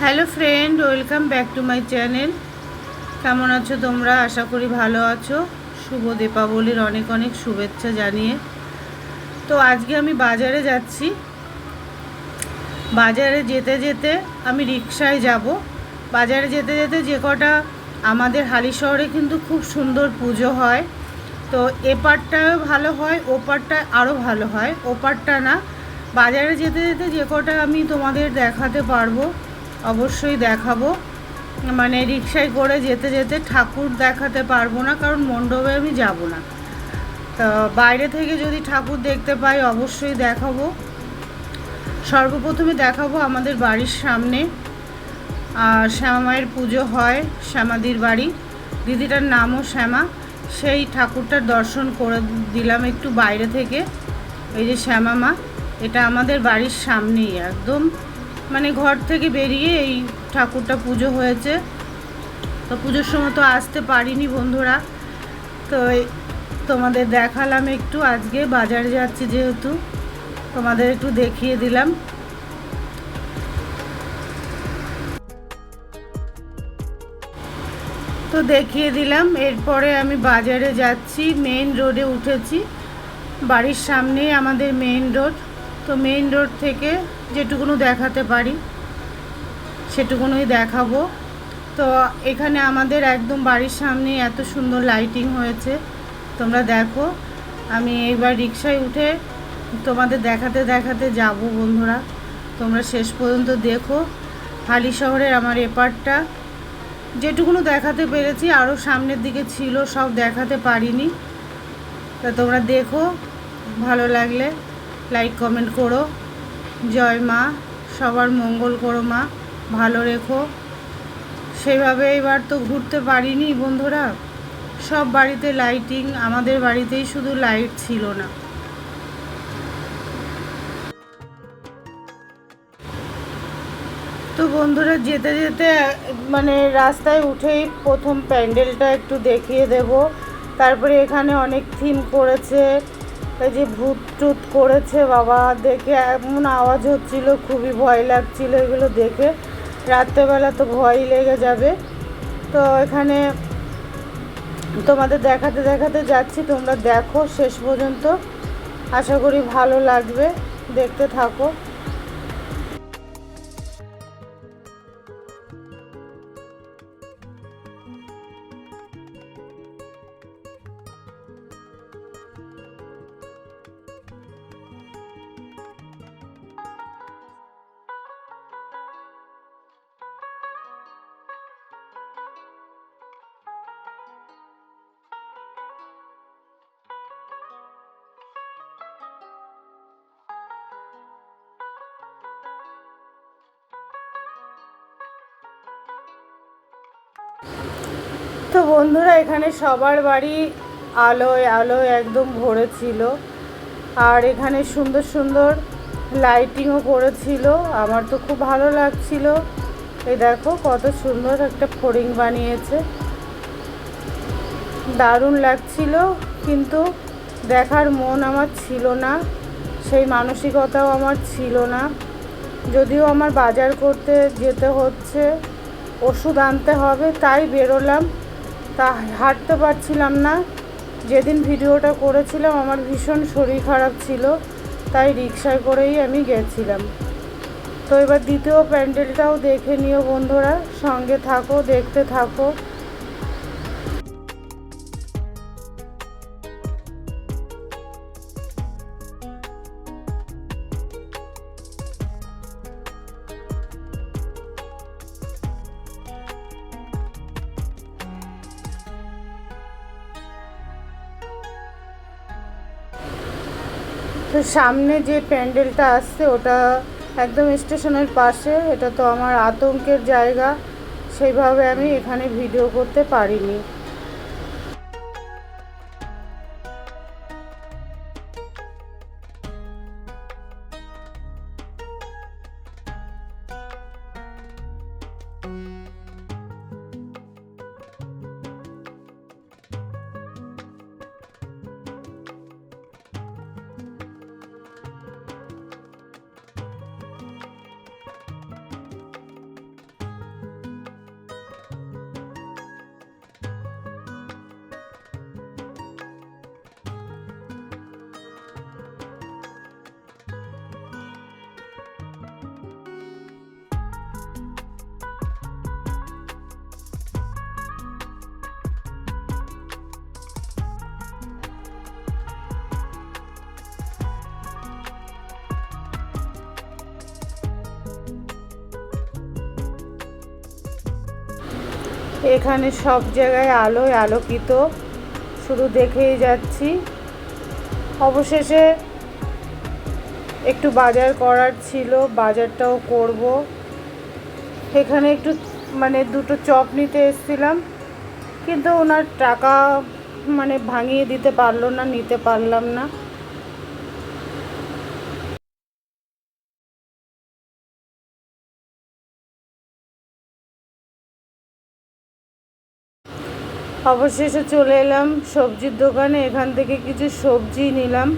Hello friend welcome back to my channel কেমন আছো তোমরা? আশা করি ভালো আছো। শুভ দীপাবলির অনেক অনেক শুভেচ্ছা জানিয়ে। তো আজকে আমি বাজারে যাচ্ছি। বাজারে যেতে যেতে আমি রিক্সায় যাব। বাজারে যেতে যেতে যে কটা আমাদের হালি শহরে কিন্তু খুব সুন্দর পুজো হয়। তো এপারটাও ভালো হয় ওপারটা আরও ভালো হয়। ওপারটা না, বাজারে যেতে যেতে যে কটা আমি তোমাদের দেখাতে পারব, অবশ্যই দেখাবো। মানে রিক্সায় করে যেতে যেতে ঠাকুর দেখাতে পারব না, কারণ মণ্ডপে আমি যাব না। তো বাইরে থেকে যদি ঠাকুর দেখতে পাই, অবশ্যই দেখাবো। সর্বপ্রথমে দেখাবো আমাদের বাড়ির সামনে। শ্যামা মায়ের পুজো হয় শ্যামাদির বাড়ি। দিদিটার নামও শ্যামা। সেই ঠাকুরটার দর্শন করে দিলাম একটু বাইরে থেকে। এই যে শ্যামা মা, এটা আমাদের বাড়ির সামনেই একদম। মানে ঘর থেকে বেরিয়ে এই ঠাকুরটা পুজো হয়েছে। তো পুজোর সময় তো আসতে পারিনি বন্ধুরা। তো তোমাদের দেখালাম একটু। আজকে বাজারে যাচ্ছি যেহেতু। তোমাদের একটু দেখিয়ে দিলাম। তো দেখিয়ে দিলাম। এরপরে আমি বাজারে যাচ্ছি মেইন রোডে উঠেছি। বাড়ির সামনেই আমাদের মেইন রোড তো মেইন রোড থেকে যেটুকুনো দেখাতে পারি, সেটুকুনোই দেখাবো। তো এখানে আমাদের একদম বাড়ির সামনে এত সুন্দর লাইটিং হয়েছে। তোমরা দেখো, আমি এইবার রিক্সায় উঠে তোমাদের দেখাতে দেখাতে যাব বন্ধুরা। তোমরা শেষ পর্যন্ত দেখো। হালি শহরের আমার এপারটা। যেটুকুনো দেখাতে পেরেছি আরও সামনের দিকে ছিল, সব দেখাতে পারিনি। তা তোমরা দেখো, ভালো লাগলে লাইক কমেন্ট করো। জয় মা, সবার মঙ্গল করো মা, ভালো রেখো। সেভাবে এবার তো ঘুরতে পারিনি বন্ধুরা। সব বাড়িতে লাইটিং আমাদের বাড়িতেই শুধু লাইট ছিল না। তো বন্ধুরা যেতে যেতে মানে রাস্তায় উঠেই প্রথম প্যান্ডেলটা একটু দেখিয়ে দেব। তারপরে এখানে অনেক থিম করেছে। এই যে ভূত টুত করেছে বাবা, দেখে এমন আওয়াজ হচ্ছিল, খুবই ভয় লাগছিল এগুলো দেখে। রাত্রেবেলা তো ভয় লেগে যাবে। তো এখানে তোমাদের দেখাতে দেখাতে যাচ্ছি, তোমরা দেখো শেষ পর্যন্ত। আশা করি ভালো লাগবে। দেখতে থাকো। তো বন্ধুরা, এখানে সবার বাড়ি আলোয় আলোয় একদম ভরে ছিল। আর এখানে সুন্দর সুন্দর লাইটিংও করেছিল। আমার তো খুব ভালো লাগছিল। এই দেখো, কত সুন্দর একটা ফড়িং বানিয়েছে। দারুণ লাগছিল, কিন্তু দেখার মন আমার ছিল না। সেই মানসিকতাও আমার ছিল না। যদিও আমার বাজার করতে যেতে হচ্ছে ওষুধ আনতে হবে, তাই বেরোলাম। তা হাঁটতে পারছিলাম না। যেদিন ভিডিওটা করেছিলাম, আমার ভীষণ শরীর খারাপ ছিল, তাই রিক্সায় করেই আমি গেছিলাম। তো এবার দ্বিতীয় প্যান্ডেলটাও দেখে নিও বন্ধুরা, সঙ্গে থাকো, দেখতে থাকো। তো সামনে যে প্যান্ডেলটা আসছে, ওটা একদম স্টেশনের পাশে। এটা তো আমার আতঙ্কের জায়গা। সেইভাবে আমি এখানে ভিডিও করতে পারিনি। এখানে সব জায়গায় আলোয় আলোকিত। শুধু দেখেই যাচ্ছি। অবশেষে একটু বাজার করার ছিল, বাজারটাও করব। এখানে একটু মানে দুটো চপ নিতে এসেছিলাম। কিন্তু ওনার টাকা মানে ভাঙিয়ে দিতে পারল না, নিতে পারলাম না। অবশেষে চলে এলাম সবজির দোকানে। এখান থেকে কিছু সবজি নিলাম।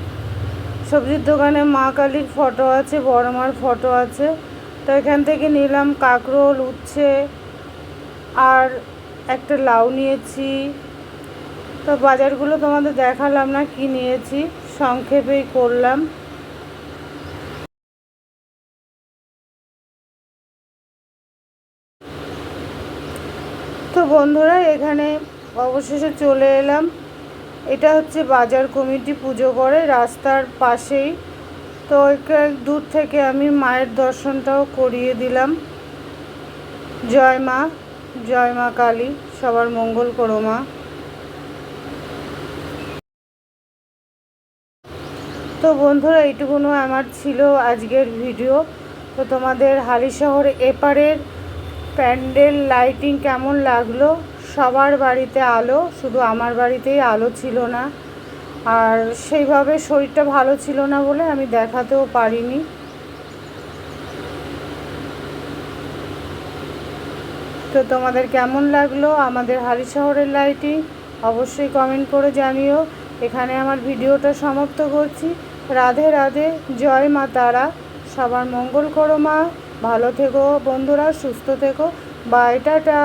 সবজির দোকানে মা কালীর ফটো আছে, বড় মার ফটো আছে। তো এখান থেকে নিলাম কাঁকরোল, উচ্ছে আর একটা লাউ নিয়েছি। তো বাজারগুলো তোমাদের দেখালাম না, কি নিয়েছি, সংক্ষেপেই করলাম। তো বন্ধুরা, এখানে অবশেষে চলে এলাম। এটা হচ্ছে বাজার কমিটি পুজো করে, রাস্তার পাশেই। তো দূর থেকে আমি মায়ের দর্শনটাও করিয়ে দিলাম। জয় মা জয় মা কালী, সবার মঙ্গল করো মা। তো বন্ধুরা, এইটুকুনো আমার ছিল আজকের ভিডিও। তো তোমাদের হালিশহর এপারের প্যান্ডেল লাইটিং কেমন লাগল? সবার বাড়িতে আলো, শুধু আমার বাড়িতেই আলো ছিল না। আর সেইভাবে শরীরটা ভালো ছিল না বলে আমি দেখাতেও পারিনি। তো তোমাদের কেমন লাগল আমাদের হালি শহরের লাইটিং? অবশ্যই কমেন্ট করে জানিও। এখানে আমার ভিডিওটা সমাপ্ত করছি। রাধে রাধে, জয় মা তারা। সবার মঙ্গল করো মা। ভালো থেকো বন্ধুরা, সুস্থ থেকো। Bye, tata.